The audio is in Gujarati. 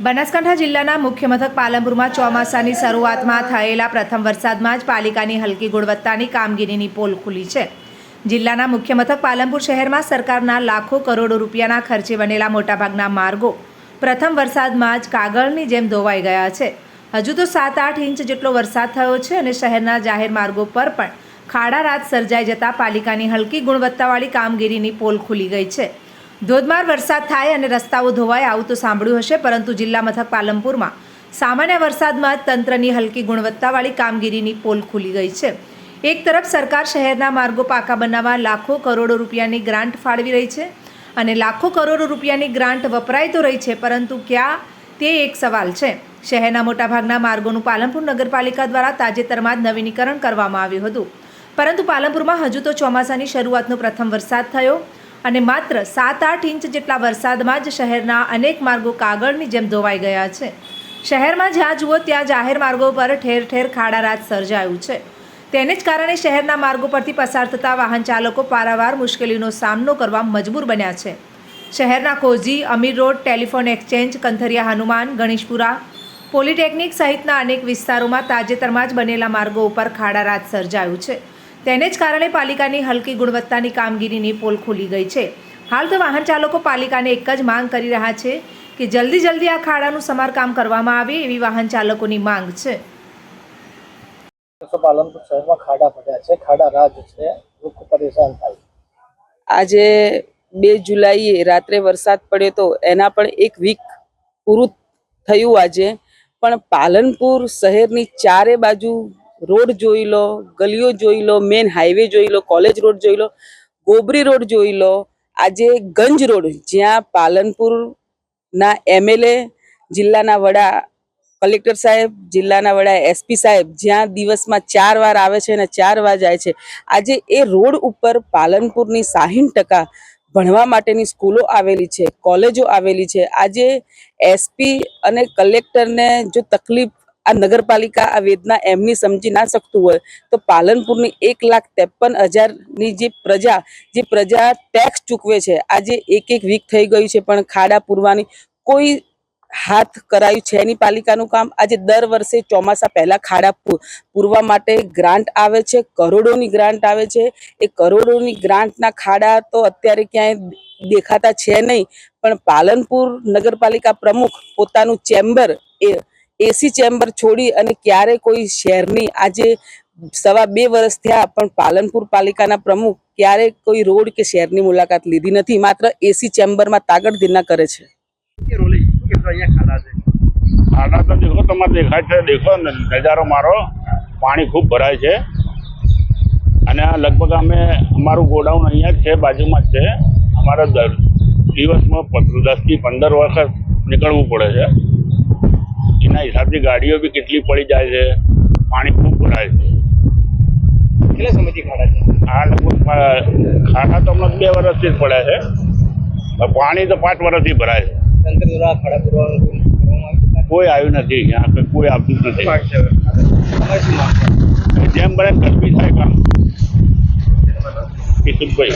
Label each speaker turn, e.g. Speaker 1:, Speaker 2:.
Speaker 1: બનાસકાંઠા જિલ્લાના મુખ્ય મથક પાલનપુરમાં ચોમાસાની શરૂઆતમાં થયેલા પ્રથમ વરસાદમાં જ પાલિકાની હલકી ગુણવત્તાની કામગીરીની પોલ ખુલી છે. જિલ્લાના મુખ્ય મથક પાલનપુર શહેરમાં સરકારના લાખો કરોડો રૂપિયાના ખર્ચે બનેલા મોટાભાગના માર્ગો પ્રથમ વરસાદમાં જ કાગળની જેમ ધોવાઈ ગયા છે. હજુ તો સાત આઠ ઇંચ જેટલો વરસાદ થયો છે અને શહેરના જાહેર માર્ગો પર પણ ખાડા રાત સર્જાઈ જતા પાલિકાની હલકી ગુણવત્તાવાળી કામગીરીની પોલ ખુલી ગઈ છે. ધોધમાર વરસાદ થાય અને રસ્તાઓ ધોવાય આવું તો સાંભળ્યું હશે, પરંતુ જિલ્લા મથક પાલનપુરમાં સામાન્ય વરસાદમાં જ તંત્રની હલકી ગુણવત્તાવાળી કામગીરીની પોલ ખુલી ગઈ છે. એક તરફ સરકાર શહેરના માર્ગો પાકા બનાવવા લાખો કરોડો રૂપિયાની ગ્રાન્ટ ફાળવી રહી છે અને લાખો કરોડો રૂપિયાની ગ્રાન્ટ વપરાય તો રહી છે, પરંતુ ક્યાં તે એક સવાલ છે. શહેરના મોટાભાગના માર્ગોનું પાલનપુર નગરપાલિકા દ્વારા તાજેતરમાં જ નવીનીકરણ કરવામાં આવ્યું હતું. પરંતુ પાલનપુરમાં હજુ તો ચોમાસાની શરૂઆતનો પ્રથમ વરસાદ થયો. અને માત્ર સાત આઠ ઇંચ જેટલા વરસાદમાં જ શહેરના અનેક માર્ગો કાગળની જેમ ધોવાઈ ગયા છે. શહેરમાં જ્યાં જુઓ ત્યાં જાહેર માર્ગો પર ઠેર ઠેર ખાડા રાત સર્જાયું છે. તેને જ કારણે શહેરના માર્ગો પરથી પસાર થતા વાહન ચાલકો પારાવાર મુશ્કેલીનો સામનો કરવા મજબૂર બન્યા છે. શહેરના Kozi, Amir road, telephone exchange, Kantharia Hanuman, Ganeshpura, polytechnic સહિતના અનેક વિસ્તારોમાં તાજેતરમાં જ બનેલા માર્ગો ઉપર ખાડા રાત સર્જાયું છે. તેને જ કારણે પાલિકાની હલકી ગુણવત્તાની કામગીરીની પોલ ખુલી ગઈ છે. હાલ તો વાહન ચાલકો પાલિકાને એક જ માંગ કરી રહ્યા છે કે જલ્દી જલ્દી આ ખાડાનું સમારકામ કરવામાં આવે એવી વાહન ચાલકોની માંગ છે.
Speaker 2: પાલનપુર શહેરમાં ખાડા પડ્યા છે. ખાડા રાજ છે. લોકો પરેશાન થાય
Speaker 3: આજે બે જુલાઈએ રાત્રે વરસાદ પડ્યો તો એના પણ એક વીક પૂરું થયું આજે. પણ પાલનપુર શહેરની ચારે બાજુ રોડ જોઈ લો, ગલીઓ જોઈ લો મેન હાઈવે જોઈ લો કોલેજ રોડ જોઈ લો, ગોબરી રોડ જોઈ લો, આજે ગંજ રોડ, જ્યાં પાલનપુરના એમએલએ, જિલ્લાના વડા કલેક્ટર સાહેબ, જિલ્લાના વડા એસપી સાહેબ, જ્યાં દિવસમાં ચાર વાર આવે છે અને ચાર વાર જાય છે. આજે એ રોડ ઉપર પાલનપુરની સાહીઠ ટકા ભણવા માટેની સ્કૂલો આવેલી છે, કોલેજો આવેલી છે. આજે એસપી અને કલેક્ટરને જો તકલીફ આ નગરપાલિકા આ વેદના એમની સમજી ના શકતું હોય, તો પાલનપુરની એક લાખ ત્રેપન હજારની જે પ્રજા જે પ્રજા ટેક્સ ચૂકવે છે, આજે એક એક વીક થઈ ગયું છે, પણ ખાડા પૂરવાની કોઈ હાથ કરાયું છે એની પાલિકાનું કામ. આજે દર વર્ષે ચોમાસા પહેલાં ખાડા પૂરવા માટે ગ્રાન્ટ આવે છે, કરોડોની ગ્રાન્ટ આવે છે. એ કરોડોની ગ્રાન્ટના ખાડા તો અત્યારે ક્યાંય દેખાતા છે નહીં, પણ પાલનપુર નગરપાલિકા પ્રમુખ પોતાનું ચેમ્બર એ એસી ચેમ્બર છોડી અને ક્યારે કોઈ શહેરની આજે સવા બે વર્ષ થયા પણ પાલનપુર પાલિકાના પ્રમુખ ક્યારે કોઈ રોડ કે શહેરની મુલાકાત લીધી નથી. માત્ર એસી ચેમ્બરમાં તાગડધીના કરે છે.
Speaker 4: ખાડા તો દેખો તમારે દેખાય છે. દેખો નજારો મારો. પાણી ખૂબ ભરાય છે. અને આ લગભગ અમે અમારું ગોડાઉન અહીંયા જ છે બાજુમાં જ છે. અમારે દર દિવસમાં દસથી પંદર વખત નીકળવું પડે છે. એના હિસાબથી ગાડીઓ બી કેટલી પડી જાય છે પાણી ખૂબ ભરાય છે.
Speaker 2: કેટલા સમયથી ખાડા છે?
Speaker 4: આ લગભગ ખાડા તો હમણાં બે વર્ષથી જ પડ્યા છે પાણી તો પાંચ વર્ષથી ભરાય છે.
Speaker 2: તંત્ર દ્વારા ખાડા પૂરવાનું કોઈ
Speaker 4: આવ્યું નથી અહીંયા કોઈ આવતું નથી. જેમ બને તરફી થાય કામ. કિશોરભાઈ